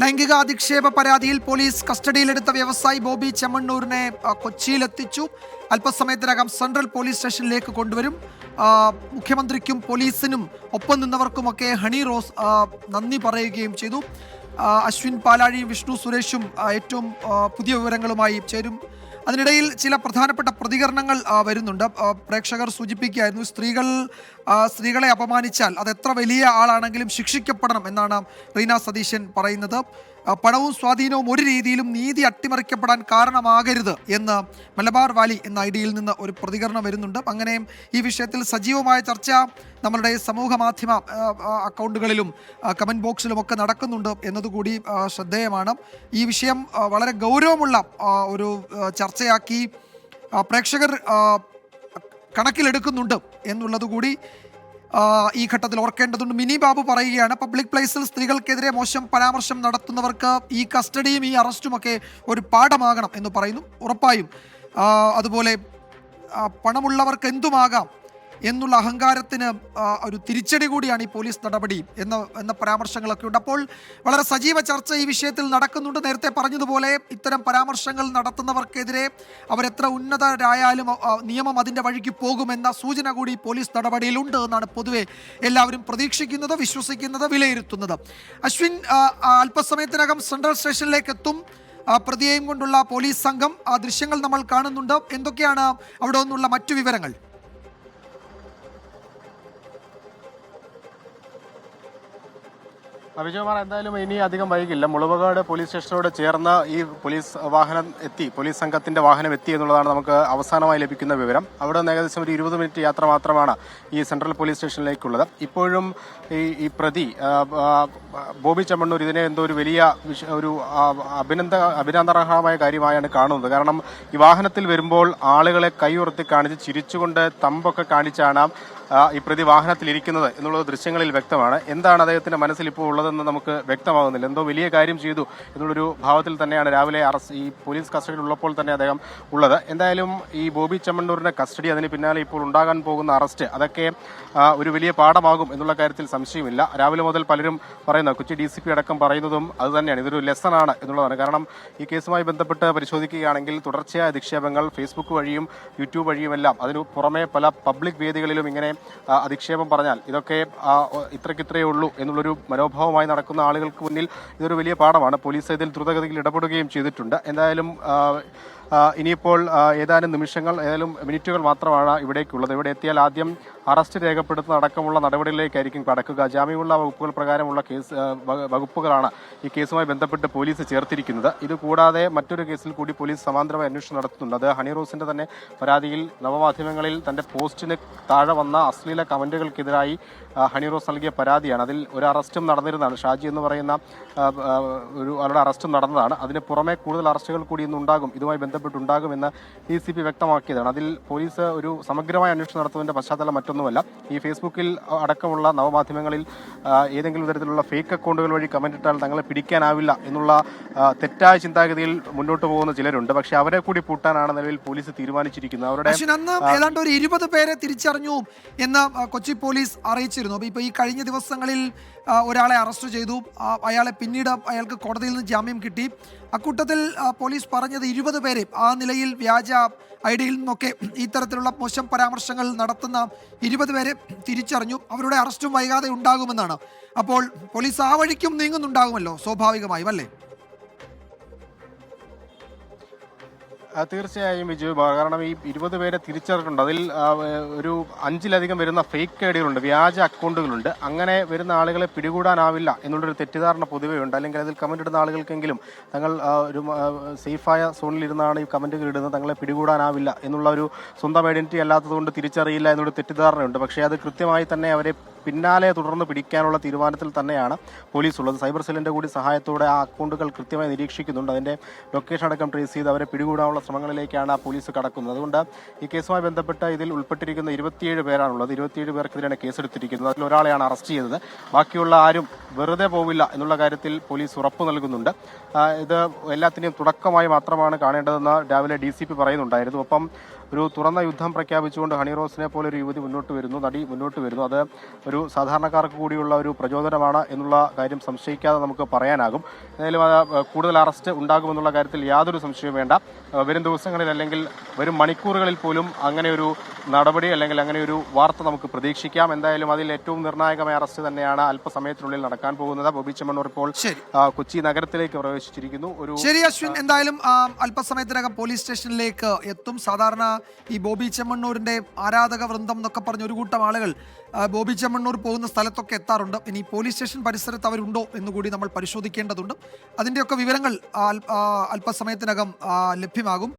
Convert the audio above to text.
ലൈംഗിക അധിക്ഷേപ പരാതിയിൽ പോലീസ് കസ്റ്റഡിയിലെടുത്ത വ്യവസായി ബോബി ചെമ്മണ്ണൂരിനെ കൊച്ചിയിലെത്തിച്ചു. അല്പസമയത്തിനകം സെൻട്രൽ പോലീസ് സ്റ്റേഷനിലേക്ക് കൊണ്ടുവരും. മുഖ്യമന്ത്രിക്കും പോലീസിനും ഒപ്പം നിന്നവർക്കുമൊക്കെ ഹണി റോസ് നന്ദി പറയുകയും ചെയ്തു. അശ്വിൻ പാലാഴിയും വിഷ്ണു സുരേഷും ഏറ്റവും പുതിയ വിവരങ്ങളുമായി ചേരും. അതിനിടയിൽ ചില പ്രധാനപ്പെട്ട പ്രതികരണങ്ങൾ വരുന്നുണ്ട്. പ്രേക്ഷകർ സൂചിപ്പിക്കുകയായിരുന്നു സ്ത്രീകൾ സ്ത്രീകളെ അപമാനിച്ചാൽ അത് എത്ര വലിയ ആളാണെങ്കിലും ശിക്ഷിക്കപ്പെടണം എന്നാണ് റീന സതീശൻ പറയുന്നത്. പണവും സ്വാധീനവും ഒരു രീതിയിലും നീതി അട്ടിമറിക്കപ്പെടാൻ കാരണമാകരുത് എന്ന് മലബാർ വാലി എന്ന ഐഡിയിൽ നിന്ന് ഒരു പ്രതികരണം വരുന്നുണ്ട്. അങ്ങനെ ഈ വിഷയത്തിൽ സജീവമായ ചർച്ച നമ്മളുടെ സമൂഹ മാധ്യമ അക്കൗണ്ടുകളിലും കമന്റ് ബോക്സിലുമൊക്കെ നടക്കുന്നുണ്ട് എന്നതുകൂടി ശ്രദ്ധേയമാണ്. ഈ വിഷയം വളരെ ഗൗരവമുള്ള ഒരു ചർച്ചയാക്കി പ്രേക്ഷകർ കണക്കിലെടുക്കുന്നുണ്ട് എന്നുള്ളത് കൂടി ആ, ഈ ഘട്ടത്തിൽ ഓർക്കേണ്ടതുണ്ട്. മിനി ബാബു പറയുകയാണ് പബ്ലിക് പ്ലേസിൽ സ്ത്രീകൾക്കെതിരെ മോശം പരാമർശം നടത്തുന്നവർക്ക് ഈ കസ്റ്റഡിയും ഈ അറസ്റ്റും ഒക്കെ ഒരു പാഠമാകണം എന്ന് പറയുന്നു. ഉറപ്പായും. അതുപോലെ പണമുള്ളവർക്ക് എന്തുമാകാം? എന്നുള്ള അഹങ്കാരത്തിന് ഒരു തിരിച്ചടി കൂടിയാണ് ഈ പോലീസ് നടപടി എന്ന എന്ന പരാമർശങ്ങളൊക്കെ ഉണ്ട്. അപ്പോൾ വളരെ സജീവ ചർച്ച ഈ വിഷയത്തിൽ നടക്കുന്നുണ്ട്. നേരത്തെ പറഞ്ഞതുപോലെ ഇത്തരം പരാമർശങ്ങൾ നടത്തുന്നവർക്കെതിരെ അവരെത്ര ഉന്നതരായാലും നിയമം അതിന്റെ വഴിക്ക് പോകുമെന്ന സൂചന കൂടി പോലീസ് നടപടിയിലുണ്ട് എന്നാണ് പൊതുവെ എല്ലാവരും പ്രതീക്ഷിക്കുന്നത് വിശ്വസിക്കുന്നത് വിലയിരുത്തുന്നത്. അശ്വിൻ അല്പസമയത്തിനകം സെൻട്രൽ സ്റ്റേഷനിലേക്ക് എത്തും. പ്രതിയെയും കൊണ്ടുള്ള പോലീസ് സംഘം ആ ദൃശ്യങ്ങൾ നമ്മൾ കാണുന്നുണ്ട്. എന്തൊക്കെയാണ് അവിടെ നിന്നുള്ള മറ്റു വിവരങ്ങൾ? അഭിജയകുമാർ എന്തായാലും ഇനി അധികം വൈകില്ല. മുളവകാട് പോലീസ് സ്റ്റേഷനോട് ചേർന്ന ഈ പോലീസ് വാഹനം എത്തി പോലീസ് സംഘത്തിന്റെ വാഹനം എത്തി എന്നുള്ളതാണ് നമുക്ക് അവസാനമായി ലഭിക്കുന്ന വിവരം. അവിടെ നിന്ന് ഏകദേശം ഒരു ഇരുപത് മിനിറ്റ് യാത്ര മാത്രമാണ് ഈ സെൻട്രൽ പോലീസ് സ്റ്റേഷനിലേക്കുള്ളത്. ഇപ്പോഴും ഈ ഈ പ്രതി ബോബി ചെമ്മണ്ണൂർ ഇതിനെ എന്തോ ഒരു വലിയ ഒരു അഭിനന്ദ അഭിനന്ദർഹമായ കാര്യമായാണ് കാണുന്നത്. കാരണം ഈ വാഹനത്തിൽ വരുമ്പോൾ ആളുകളെ കൈയുയർത്തി കാണിച്ച് ചിരിച്ചുകൊണ്ട് തമ്പൊക്കെ കാണിച്ചാണ് ഈ പ്രതി വാഹനത്തിൽ വാഹനത്തിലിരിക്കുന്നത് എന്നുള്ളത് ദൃശ്യങ്ങളിൽ വ്യക്തമാണ്. എന്താണ് അദ്ദേഹത്തിന്റെ മനസ്സിൽ ഇപ്പോൾ ഉള്ളതെന്ന് നമുക്ക് വ്യക്തമാകുന്നില്ല. എന്തോ വലിയ കാര്യം ചെയ്തു എന്നുള്ളൊരു ഭാവത്തിൽ തന്നെയാണ് രാവിലെ അറസ്റ്റ് ഈ പോലീസ് കസ്റ്റഡിയിൽ ഉള്ളപ്പോൾ തന്നെ അദ്ദേഹം ഉള്ളത്. എന്തായാലും ഈ ബോബി ചെമ്മണ്ണൂരിന്റെ കസ്റ്റഡി അതിന് പിന്നാലെ ഇപ്പോൾ ഉണ്ടാകാൻ പോകുന്ന അറസ്റ്റ് അതൊക്കെ ഒരു വലിയ പാഠമാകും എന്നുള്ള കാര്യത്തിൽ സംശയമില്ല. രാവിലെ മുതൽ പലരും പറയുന്ന കൊച്ചി ഡി സി പി അടക്കം പറയുന്നതും അത് തന്നെയാണ്. ഇതൊരു ലെസൺ ആണ് എന്നുള്ളതാണ്. കാരണം ഈ കേസുമായി ബന്ധപ്പെട്ട് പരിശോധിക്കുകയാണെങ്കിൽ തുടർച്ചയായ അധിക്ഷേപങ്ങൾ ഫേസ്ബുക്ക് വഴിയും യൂട്യൂബ് വഴിയുമെല്ലാം അതിനു പുറമെ പല പബ്ലിക് വേദികളിലും ഇങ്ങനെ അധിക്ഷേപം പറഞ്ഞാൽ ഇതൊക്കെ ഇത്രയ്ക്കിത്രയേ ഉള്ളൂ എന്നുള്ളൊരു മനോഭാവമായി നടക്കുന്ന ആളുകൾക്ക് മുന്നിൽ ഇതൊരു വലിയ പാഠമാണ്. പോലീസ് ഇതിൽ ദ്രുതഗതിയിൽ ഇടപെടുകയും ചെയ്തിട്ടുണ്ട്. എന്തായാലും ഇനിയിപ്പോൾ ഏതാനും നിമിഷങ്ങൾ ഏതായാലും മിനിറ്റുകൾ മാത്രമാണ് ഇവിടേക്കുള്ളത്. ഇവിടെ എത്തിയാൽ ആദ്യം അറസ്റ്റ് രേഖപ്പെടുത്തുന്ന അടക്കമുള്ള നടപടികളിലേക്കായിരിക്കും കടക്കുക. ജാമ്യമുള്ള വകുപ്പുകൾ പ്രകാരമുള്ള കേസ് വകുപ്പുകളാണ് ഈ കേസുമായി ബന്ധപ്പെട്ട് പോലീസ് ചേർത്തിരിക്കുന്നത്. ഇത് കൂടാതെ മറ്റൊരു കേസിൽ കൂടി പോലീസ് സമാന്തരമായി അന്വേഷണം നടത്തുന്നുണ്ട്. അത് ഹണി റോസിന്റെ തന്നെ പരാതിയിൽ നവമാധ്യമങ്ങളിൽ തന്റെ പോസ്റ്റിന് താഴെ വന്ന അശ്ലീല കമന്റുകൾക്കെതിരായി ഹണി റോസ് നൽകിയ പരാതിയാണ്. അതിൽ ഒരു അറസ്റ്റും നടന്നിരുന്നതാണ്. ഷാജി എന്ന് പറയുന്ന ഒരു അവരുടെ അറസ്റ്റും നടന്നതാണ്. അതിന് പുറമെ കൂടുതൽ അറസ്റ്റുകൾ കൂടി ഇന്നുണ്ടാകും. ഇതുമായി ഇതുമായി ബന്ധപ്പെട്ടുണ്ടാകുമെന്ന് ഡി സി പി വ്യക്തമാക്കിയതാണ്. അതിൽ പോലീസ് ഒരു സമഗ്രമായ അന്വേഷണം നടത്തുന്നതിന്റെ പശ്ചാത്തലം മറ്റൊന്നുമല്ല. ഈ ഫേസ്ബുക്കിൽ അടക്കമുള്ള നവമാധ്യമങ്ങളിൽ ഏതെങ്കിലും തരത്തിലുള്ള ഫേക്ക് അക്കൗണ്ടുകൾ വഴി കമന്റ് ഇട്ടാൽ തങ്ങളെ പിടിക്കാനാവില്ല എന്നുള്ള തെറ്റായ ചിന്താഗതിയിൽ മുന്നോട്ട് പോകുന്ന ചിലരുണ്ട്. പക്ഷേ അവരെ കൂടി പൂട്ടാനാണ് നിലവിൽ പോലീസ് തീരുമാനിച്ചിരിക്കുന്നത്. അവരുടെ ഏതാണ്ട് ഒരു ഇരുപത് പേരെ തിരിച്ചറിഞ്ഞു എന്ന് കൊച്ചി പോലീസ് അറിയിച്ചിരുന്നു. അപ്പോൾ ഇപ്പോൾ ഈ കഴിഞ്ഞ ദിവസങ്ങളിൽ ഒരാളെ അറസ്റ്റ് ചെയ്തു. അയാളെ പിന്നീട് അയാൾക്ക് കോടതിയിൽ നിന്ന് ജാമ്യം കിട്ടി. അക്കൂട്ടത്തിൽ പോലീസ് പറഞ്ഞത് ഇരുപത് പേരെ ആ നിലയിൽ വ്യാജ ഐ ഡിയിൽ നിന്നൊക്കെ ഇത്തരത്തിലുള്ള മോശം പരാമർശങ്ങൾ നടത്തുന്ന ഇരുപത് പേരെ തിരിച്ചറിഞ്ഞു. അവരുടെ അറസ്റ്റും വൈകാതെ ഉണ്ടാകുമെന്നാണ്. അപ്പോൾ പോലീസ് ആ വഴിക്കും നീങ്ങുന്നുണ്ടാകുമല്ലോ സ്വാഭാവികമായും അല്ലേ? തീർച്ചയായും വിജയ് കാരണം ഈ ഇരുപത് പേരെ തിരിച്ചറിഞ്ഞിട്ടുണ്ട്. അതിൽ ഒരു അഞ്ചിലധികം വരുന്ന ഫേക്ക് ഐ ഡികളുണ്ട് വ്യാജ അക്കൗണ്ടുകളുണ്ട്. അങ്ങനെ വരുന്ന ആളുകളെ പിടികൂടാനാവില്ല എന്നുള്ളൊരു തെറ്റിദ്ധാരണ പൊതുവേ ഉണ്ട്. അല്ലെങ്കിൽ അതിൽ കമന്റ് ഇടുന്ന ആളുകൾക്കെങ്കിലും തങ്ങൾ ഒരു സേഫായ സോണിൽ ഇരുന്നാണ് ഈ കമന്റുകൾ ഇടുന്നത്. തങ്ങളെ പിടികൂടാനാവില്ല എന്നുള്ള ഒരു സ്വന്തം ഐഡന്റിറ്റി അല്ലാത്തതുകൊണ്ട് തിരിച്ചറിയില്ല എന്നൊരു തെറ്റിദ്ധാരണയുണ്ട്. പക്ഷേ അത് കൃത്യമായി തന്നെ അവരെ പിന്നാലെ തുടർന്ന് പിടിക്കാനുള്ള തീരുമാനത്തിൽ തന്നെയാണ് പോലീസ് ഉള്ളത് സൈബർ സെല്ലിന്റെ കൂടി സഹായത്തോടെ ആ അക്കൗണ്ടുകൾ കൃത്യമായി നിരീക്ഷിക്കുന്നുണ്ട്. അതിന്റെ ലൊക്കേഷൻ അടക്കം ട്രേസ് ചെയ്ത് അവരെ പിടികൂടാനുള്ള ശ്രമങ്ങളിലേക്കാണ് പോലീസ് കടക്കുന്നത്. അതുകൊണ്ട് ഈ കേസുമായി ബന്ധപ്പെട്ട് ഇതിൽ ഉൾപ്പെട്ടിരിക്കുന്ന ഇരുപത്തിയേഴ് പേരാണുള്ളത്. ഇരുപത്തിയേഴ് പേർക്കെതിരെയാണ് കേസെടുത്തിരിക്കുന്നത്. അതിൽ ഒരാളെയാണ് അറസ്റ്റ് ചെയ്തത്. ബാക്കിയുള്ള ആരും വെറുതെ പോവില്ല എന്നുള്ള കാര്യത്തിൽ പോലീസ് ഉറപ്പ് നൽകുന്നുണ്ട്. ഇത് എല്ലാത്തിന്റെയും തുടക്കമായി മാത്രമാണ് കാണേണ്ടതെന്ന് രാവിലെ ഡി പറയുന്നുണ്ടായിരുന്നു. ഒപ്പം ഒരു തുറന്ന യുദ്ധം പ്രഖ്യാപിച്ചുകൊണ്ട് ഹണി റോസിനെ പോലെ ഒരു യുവതി മുന്നോട്ട് വരുന്നു നടി മുന്നോട്ട് വരുന്നു. അത് ഒരു സാധാരണക്കാർക്ക് കൂടിയുള്ള ഒരു പ്രചോദനമാണ് എന്നുള്ള കാര്യം സംശയിക്കാതെ നമുക്ക് പറയാനാകും. എന്തായാലും അത് കൂടുതൽ അറസ്റ്റ് ഉണ്ടാകുമെന്നുള്ള കാര്യത്തിൽ യാതൊരു സംശയവും വേണ്ട. വരും ദിവസങ്ങളിൽ അല്ലെങ്കിൽ വരും മണിക്കൂറുകളിൽ പോലും അങ്ങനെ ഒരു നടപടി അല്ലെങ്കിൽ അങ്ങനെ ഒരു വാർത്ത നമുക്ക് പ്രതീക്ഷിക്കാം. എന്തായാലും അതിൽ ഏറ്റവും നിർണായകമായ അറസ്റ്റ് തന്നെയാണ് അല്പസമയത്തിനുള്ളിൽ നടക്കാൻ പോകുന്നത്. ബോബി ചെമ്മണ്ണൂർ ഇപ്പോൾ കൊച്ചി നഗരത്തിലേക്ക് പ്രവേശിച്ചിരിക്കുന്നു. ഒരു ശരി അശ്വിൻ എന്തായാലും അല്പസമയത്തിനകം പോലീസ് സ്റ്റേഷനിലേക്ക് എത്തും. സാധാരണ ഈ ബോബി ചെമ്മണ്ണൂരിന്റെ ആരാധക വൃന്ദം എന്നൊക്കെ പറഞ്ഞ ഒരു കൂട്ടം ആളുകൾ ബോബി ചെമ്മണ്ണൂർ പോകുന്ന സ്ഥലത്തൊക്കെ എത്താറുണ്ട്. ഇനി പോലീസ് സ്റ്റേഷൻ പരിസരത്ത് അവരുണ്ടോ എന്നുകൂടി നമ്മൾ പരിശോധിക്കേണ്ടതുണ്ട്. അതിന്റെയൊക്കെ വിവരങ്ങൾ അല്പസമയത്തിനകം ലഭ്യമാകും.